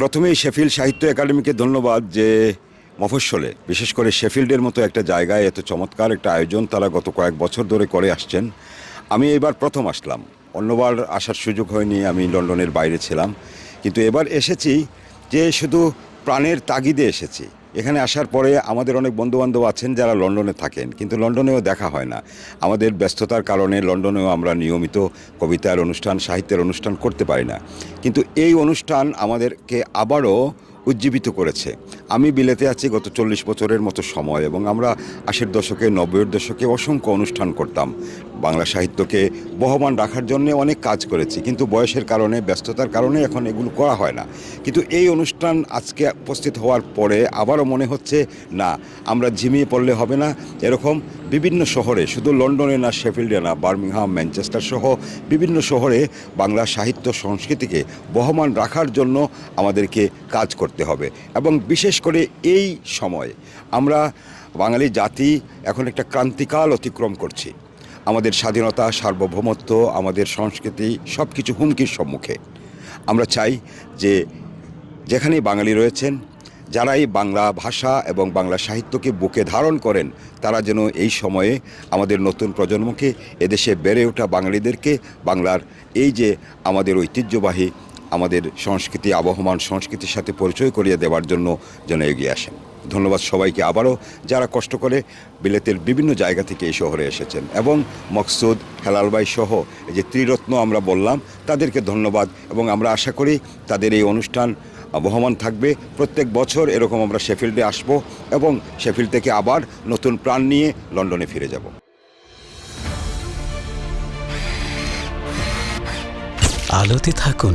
প্রথমেই শেফিল্ড সাহিত্য একাডেমিকে ধন্যবাদ যে মফস্বলে, বিশেষ করে শেফিল্ডের মতো একটা জায়গায় এত চমৎকার একটা আয়োজন তারা গত কয়েক বছর ধরে করে আসছেন। আমি এবার প্রথম আসলাম। অন্যবার আসার সুযোগ হয়নি, আমি লন্ডনের বাইরে ছিলাম। কিন্তু এবার এসেছি যে শুধু প্রাণের তাগিদে এসেছি। এখানে আসার পরে আমাদের অনেক বন্ধুবান্ধব আছেন যারা লন্ডনে থাকেন, কিন্তু লন্ডনেও দেখা হয় না। আমাদের ব্যস্ততার কারণে লন্ডনেও আমরা নিয়মিত কবিতার অনুষ্ঠান, সাহিত্যের অনুষ্ঠান করতে পারি না। কিন্তু এই অনুষ্ঠান আমাদেরকে আবারও উজ্জীবিত করেছে। আমি বিলেতে আছি গত চল্লিশ বছরের মতো সময় এবং আমরা আশির দশকে, নব্বইয়ের দশকে অসংখ্য অনুষ্ঠান করতাম। বাংলা সাহিত্যকে বহমান রাখার জন্য অনেক কাজ করেছি, কিন্তু বয়সের কারণে, ব্যস্ততার কারণে এখন এগুলো করা হয় না। কিন্তু এই অনুষ্ঠান আজকে উপস্থিত হওয়ার পরে আবারও মনে হচ্ছে, না, আমরা ঝিমিয়ে পড়লে হবে না। এরকম বিভিন্ন শহরে, শুধু লন্ডনে না, শেফিল্ডে না, বার্মিংহাম, ম্যানচেস্টার সহ বিভিন্ন শহরে বাংলা সাহিত্য সংস্কৃতিকে বহমান রাখার জন্য আমাদেরকে কাজ করতে হবে। এবং বিশেষ করে এই সময় আমরা বাঙালি জাতি এখন একটা ক্রান্তিকাল অতিক্রম করছি। আমাদের স্বাধীনতা, সার্বভৌমত্ব, আমাদের সংস্কৃতি সব কিছু হুমকির সম্মুখে। আমরা চাই যে যেখানেই বাঙালি রয়েছেন, যারাই বাংলা ভাষা এবং বাংলা সাহিত্যকে বুকে ধারণ করেন, তারা যেন এই সময়ে আমাদের নতুন প্রজন্মকে, এদেশে বেড়ে ওঠা বাঙালিদেরকে, বাংলার এই যে আমাদের ঐতিহ্যবাহী আমাদের সংস্কৃতি, আবহমান সংস্কৃতির সাথে পরিচয় করিয়ে দেওয়ার জন্য যেন এগিয়ে আসেন। ধন্যবাদ সবাইকে আবারও যারা কষ্ট করে বিলেতের বিভিন্ন জায়গা থেকে এই শহরে এসেছেন এবং মকসুদ হেলালবাই সহ এই যে ত্রিরত্ন আমরা বললাম, তাদেরকে ধন্যবাদ এবং আমরা আশা করি তাদের এই অনুষ্ঠান বহমান থাকবে। প্রত্যেক বছর এরকম আমরা শেফিল্ডে আসব এবং শেফিল্ড থেকে আবার নতুন প্রাণ নিয়ে লন্ডনে ফিরে যাব। আলোতে থাকুন